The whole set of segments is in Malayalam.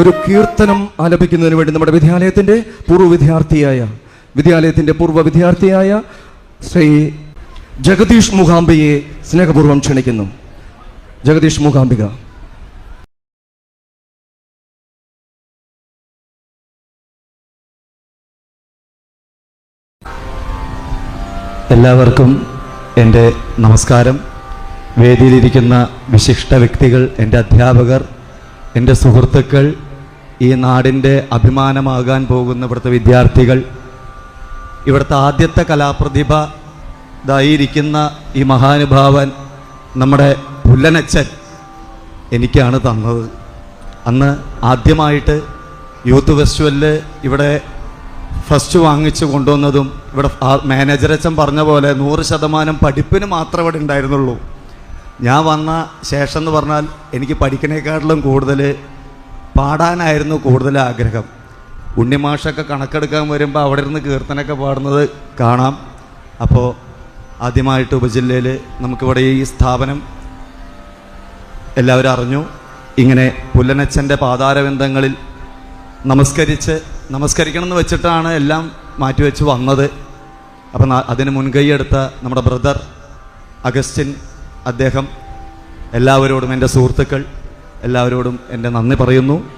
ഒരു കീർത്തനം ആലപിക്കുന്നതിന് വേണ്ടി നമ്മുടെ വിദ്യാലയത്തിന്റെ പൂർവ വിദ്യാർത്ഥിയായ വിദ്യാലയത്തിന്റെ പൂർവ വിദ്യാർത്ഥിയായ ശ്രീ ജഗദീഷ് മുഖാംബിയെ സ്നേഹപൂർവം ക്ഷണിക്കുന്നു. ജഗദീഷ് മുഖാംബിക എല്ലാവർക്കും എന്റെ നമസ്കാരം. വേദിയിലിരിക്കുന്ന വിശിഷ്ട വ്യക്തികൾ എന്റെ അധ്യാപകർ എന്റെ സുഹൃത്തുക്കൾ ഈ നാടിന്റെ അഭിമാനമാകാൻ പോകുന്ന ഇവിടുത്തെ വിദ്യാർത്ഥികൾ ഇവിടുത്തെ ആദ്യത്തെ കലാപ്രതിഭ ഇതായിരിക്കുന്ന ഈ മഹാനുഭാവൻ നമ്മുടെ പുല്ലനച്ചൻ എനിക്കാണ് തന്നത്. അന്ന് ആദ്യമായിട്ട് യൂത്ത് ഫെസ്റ്റിവലിൽ ഇവിടെ ഫസ്റ്റ് വാങ്ങിച്ചു കൊണ്ടുവന്നതും ഇവിടെ മാനേജറച്ചൻ പറഞ്ഞ പോലെ നൂറ് ശതമാനം പഠിപ്പിന് മാത്രം ഇവിടെ ഉണ്ടായിരുന്നുള്ളൂ. ഞാൻ വന്ന ശേഷം എന്ന് പറഞ്ഞാൽ എനിക്ക് പഠിക്കണേക്കാട്ടിലും കൂടുതൽ പാടാനായിരുന്നു കൂടുതൽ ആഗ്രഹം. ഉണ്ണിമാഷൊക്കെ കണക്കെടുക്കാൻ വരുമ്പോൾ അവിടെ ഇരുന്ന് കീർത്തനൊക്കെ പാടുന്നത് കാണാം. അപ്പോൾ ആദ്യമായിട്ട് ഉപജില്ലയിൽ നമുക്കിവിടെ ഈ സ്ഥാപനം എല്ലാവരും അറിഞ്ഞു. ഇങ്ങനെ പുല്ലനച്ചന്റെ പാതാരബന്ധങ്ങളിൽ നമസ്കരിച്ച് നമസ്കരിക്കണം എന്ന് വെച്ചിട്ടാണ് എല്ലാം മാറ്റിവെച്ച് വന്നത്. അപ്പം അതിന് മുൻകൈ എടുത്ത നമ്മുടെ ബ്രദർ അഗസ്റ്റിൻ അദ്ദേഹം എല്ലാവരോടും എന്റെ സുഹൃത്തുക്കൾ എല്ലാവരോടും എന്റെ നന്ദി പറയുന്നു.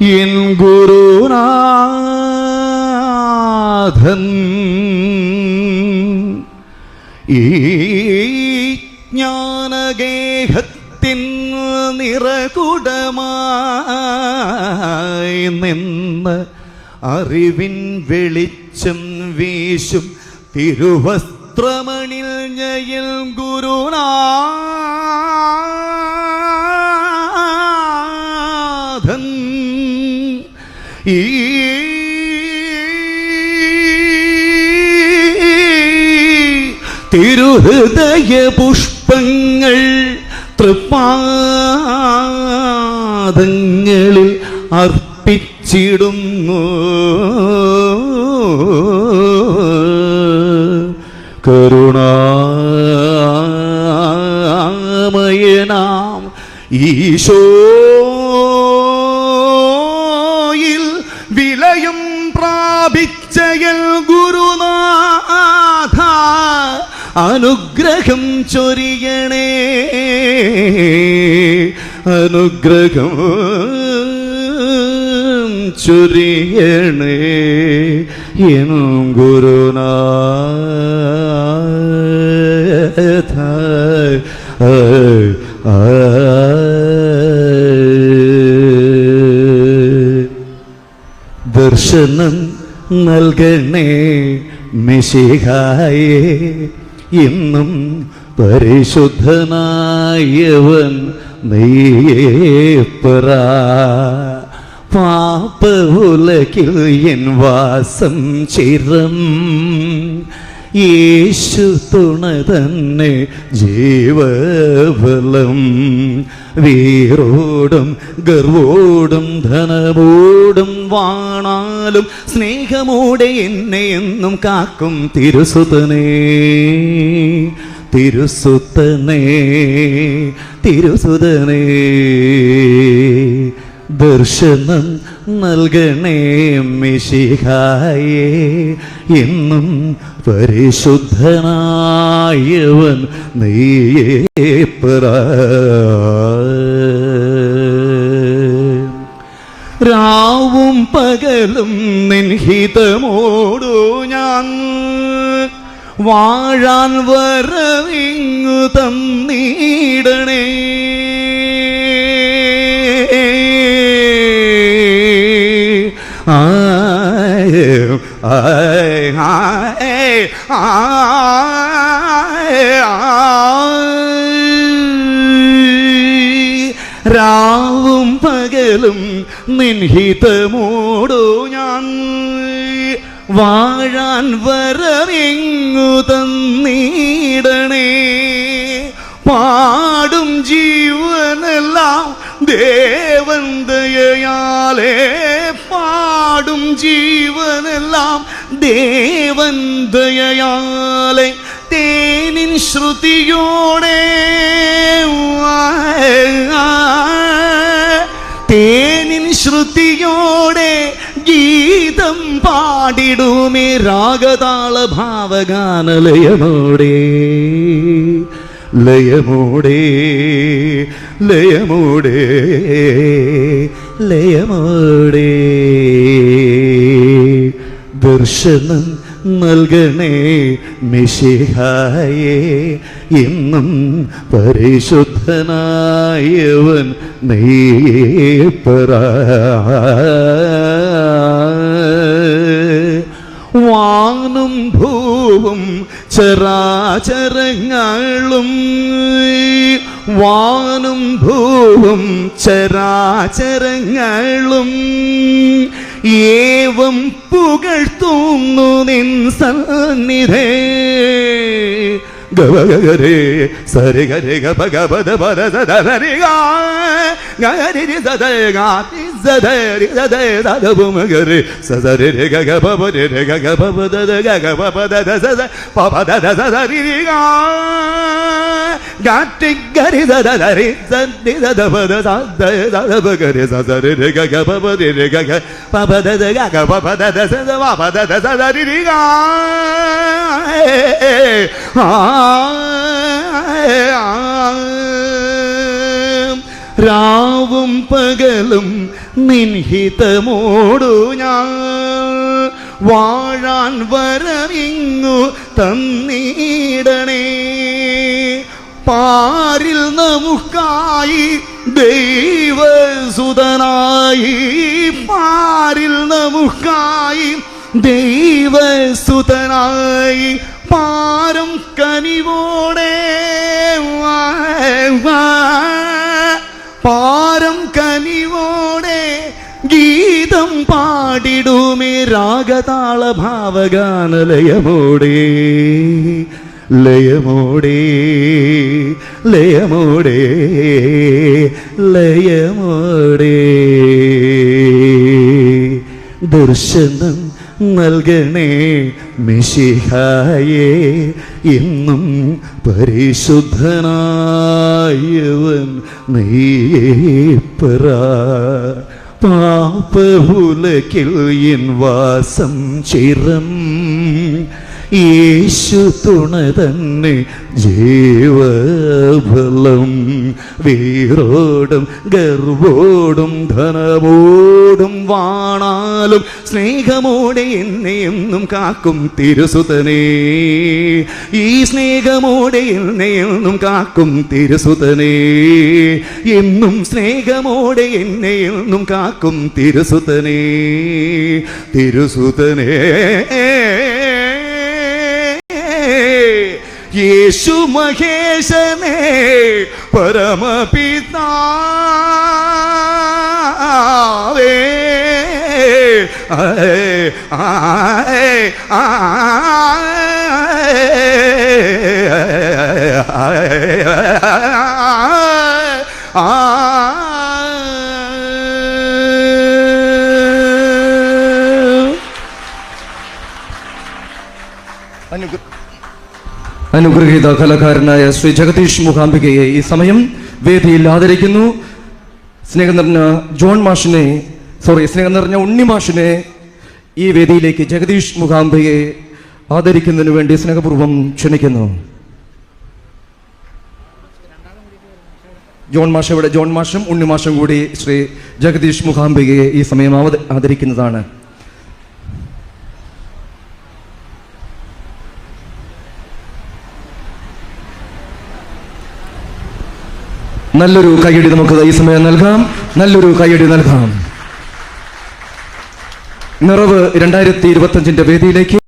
എൻ ഗുരുനാഥൻ. ഈ ജ്ഞാനഗേഹത്തിൻ നിറകുടമായി നിന്ന് അറിവിൻ വെളിച്ചം വീശും തിരുവസ്ത്രമണിൽ ഞയിൽ ഗുരുനാഥൻ. ഈ തിരുഹൃദയ പുഷ്പങ്ങൾ തൃപ്പാദങ്ങളിൽ അർപ്പിച്ചിടുന്നു കരുണാമയനാം ഈശോയിൽ വിലയും പ്രാപിച്ചയൽ ഗുരുനാഥ അനുഗ്രഹം ചൊരിയണേ. അനുഗ്രഹം ചൊരിയണേ. എന്നും ഗുരുനാഥ. ദർശനം നൽകണേ മിശിഹായേ. ഇന്നും പരിശുദ്ധനായവൻ നീയേപ്പറ പാപ ഉലകിൽ എൻ വാസം ചിരം യേശു തുണ തന്നെ ജീവബലം. വീറോടും ഗർവോടും ധനമോടും വാണാലും സ്നേഹമോടെ എന്നെ എന്നും കാക്കും തിരുസുതനേ. തിരുസുത്തനേ തിരുസുതനേ. ദർശനം നൽകണേ മിശിഹായേ. എന്നും പരിശുദ്ധനായവൻ നീയേ പറ. രാവും പകലും നിൻഹിതമോടു ഞാൻ വാഴാൻ വരവിങ്ങു തന്നീടണേ. രാവും പകലും നിൻഹിതമോടു ഞാൻ വാഴാൻ വരവിങ്ങു തന്നീടണേ. പാടും ജീവനെല്ലാം പാടും ജീവനെല്ലാം ദേവൻ ദയയാലെ തേനിൻ ശ്രുതിയോടെ തേനിൻ ശ്രുതിയോടെ ഗീതം പാടിടുമേ രാഗതാള ഭാവഗാനലയമോടെ ലയമോടെ ലയമോടെ. ലയമോടെ ലയമോടെ. ദർശനം നൽകണേ മിശിഹായേ ഇന്നും പരിശുദ്ധനായവൻ നീപ്പറ ചരാചരങ്ങളും ഏവം പുകഴ്ത്തുന്നു നിൻ സന്നിധേ ഗവഗരേ സരി ഗരി ഗപ ഗപദ പദ സദ സരി ഗ ഗരി രി സദ ഗ തി സദ രി സദ രാവും പകലും നിൻഹിതമോടു ഞാൻ വാഴാൻ വരവിങ്ങു തന്നീടണേ. പാരിൽ നമുക്കായി ദൈവസുതനായി. പാരിൽ നമുക്കായി ദൈവസുതനായി. പാരം കനിവോടെ പാരം കനിവോടെ ഗീതം പാടിടുമേ രാഗതാള ഭാവഗാനലയമോടെ ലയമോടേ. ലയമോടെ ദർശനം നൽകണേ മിശിഹായേ ഇന്നും പരിശുദ്ധനായവൻ നീയേ നീപ്പറ പാപഹുലക്കിൽ എൻ വാസം ചിരം യേശു തുണ തന്നെ ജീവഫലം വീറോടും ഗർവോടും ധനമോടും വാണാലും സ്നേഹമോടെ എന്നെ എന്നും കാക്കും തിരുസുതനേ. ഈ സ്നേഹമോടെ എന്നെ എന്നും കാക്കും തിരുസുതനേ. എന്നും സ്നേഹമോടെ എന്നെ എന്നും കാക്കും തിരുസുതനേ. തിരുസുതനേ. യേശു മഹേശനേ പരമപിതാവേ. അനുഗ്രഹം അനുഗ്രഹീത കലാകാരനായ ശ്രീ ജഗദീഷ് മുഖാംബികയെ ഈ സമയം വേദിയിൽ ആദരിക്കുന്നു. സ്നേഹം നിറഞ്ഞ ജോൺ മാഷിനെ സോറി സ്നേഹം നിറഞ്ഞ ഉണ്ണി മാഷിനെ ഈ വേദിയിലേക്ക് ജഗദീഷ് മുഖാംബികയെ ആദരിക്കുന്നതിന് വേണ്ടി സ്നേഹപൂർവം ക്ഷണിക്കുന്നു. ജോൺ മാഷ് ഇവിടെ ജോൺ മാഷും ഉണ്ണി മാഷും കൂടി ശ്രീ ജഗദീഷ് മുഖാംബികയെ ഈ സമയം ആദരിക്കുന്നതാണ്. നല്ലൊരു കൈയടി നമുക്ക് ഈ സമയം നൽകാം. നല്ലൊരു കൈയടി നൽകാം. നിറവ് രണ്ടായിരത്തി ഇരുപത്തഞ്ചിന്റെ വേദിയിലേക്ക്